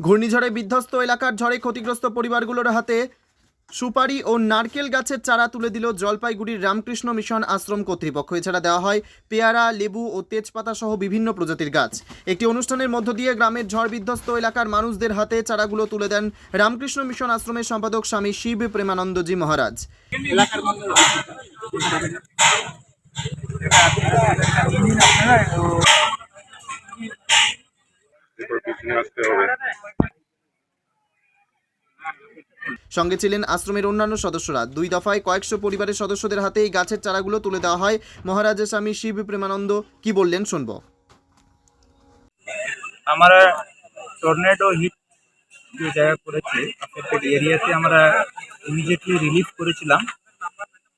ঘূর্ণিঝড়ে বিধ্বস্ত এলাকার ঝড়ে ক্ষতিগ্রস্ত পরিবারগুলোর হাতে সুপারি ও নারকেল গাছের চারা তুলে দিল জলপাইগুড়ির রামকৃষ্ণ মিশন আশ্রম কর্তৃপক্ষ। এছাড়া দেওয়া হয় পেয়ারা, লেবু ও তেজপাতা সহ বিভিন্ন প্রজাতির গাছ। একটি অনুষ্ঠানের মধ্য দিয়ে গ্রামের ঝড় বিধ্বস্ত এলাকার মানুষদের হাতে চারাগুলো তুলে দেন রামকৃষ্ণ মিশন আশ্রমের সম্পাদক স্বামী শিব প্রেমানন্দজি মহারাজ। সঙ্গে ছিলেন আশ্রমের অন্যান্য সদস্যরা। দুই দফায় কয়েকশো পরিবারের সদস্যদের হাতে এই গাছের চারাগুলো তুলে দেওয়া হয়। মহারাজের স্বামী শিব প্রেমানন্দ কি বললেন শুনব। আমরা টর্নেডো হিট যে জায়গা করেছে অ্যাফেক্টেড এরিয়াতে আমরা ইমিডিয়েটলি রিলিফ করেছিলাম।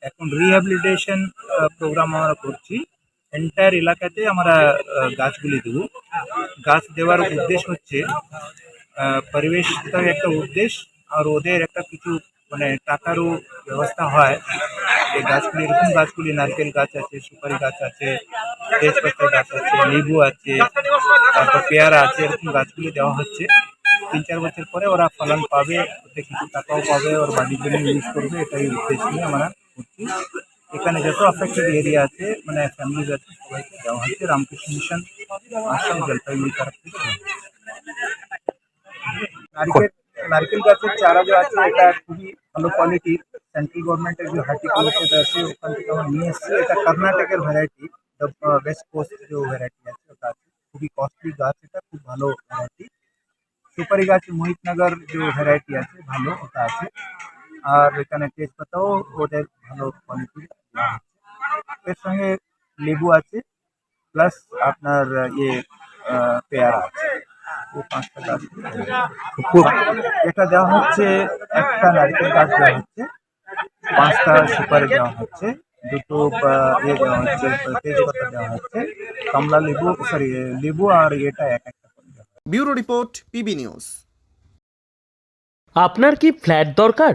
এখন রিহ্যাবিলিটেশন প্রোগ্রাম আমরা করছি। এন্টায়ার এলাকাতে আমরা গাছগুলি দেব। গাছ দেওয়ার উদ্দেশ্য হচ্ছে পরিবেশটার একটা উদ্দেশ্য, আর ওদের একটা কিছু মানে টাকারও ব্যবস্থা হয়। এই গাছগুলি, এরকম গাছগুলি, নারকেল গাছ আছে, সুপারি গাছ আছে, তেজপাতা গাছ আছে, লেবু আছে, তারপর পেয়ারা আছে, এরকম গাছগুলি দেওয়া হচ্ছে। তিন চার বছর পরে ওরা ফলন পাবে, ওতে কিছু টাকাও পাবে, ওর বাড়ির জন্য ইউজ করবে, এটাই উদ্দেশ্য নিয়ে আমরা করছি। এখানে যত অ্যাফেক্টেড এরিয়া আছে মানে ফ্যামিলিজ আছে, সবাইকে দেওয়া হচ্ছে রামকৃষ্ণ মিশন আশ্রম জলপাইগুড়ি তরফ থেকে। দেওয়া হচ্ছে। নারকেল নারকেল গাছের চারা যে আছে, এটা খুবই ভালো কোয়ালিটির সেন্ট্রাল গভর্নমেন্টের যে হর্টিকালচার আছে ওখান থেকে আমরা নিয়ে এসেছি। এটা কর্ণাটকের ভ্যারাইটি ওয়েস্ট কোস্ট যে ভ্যারাইটি আছে, ওটা আছে। খুবই কস্টলি গাছ, এটা খুব ভালো ভ্যারাইটি সুপারি গাছ, মোহিতনগর যে ভ্যারাইটি আছে, ভালো, ওটা আছে। আর এখানে তেজপাতাও ওদের ভালো কোয়ালিটির এর সঙ্গে লেবু আছে প্লাস আপনার ইয়ে পেয়ারা আছে। পাঁচটা গাছ। এটা দেওয়া হচ্ছে একটা নারকেল গাছ দেওয়া হচ্ছে। পাঁচটা সুপারি দেওয়া হচ্ছে। দুটো ইয়ে দেওয়া হচ্ছে, তেজপাতা দেওয়া হচ্ছে। কমলা লেবু সরি লেবু আর এটা এক একটা ব্যুরো রিপোর্ট, পিবি নিউজ। আপনার কি ফ্ল্যাট দরকার?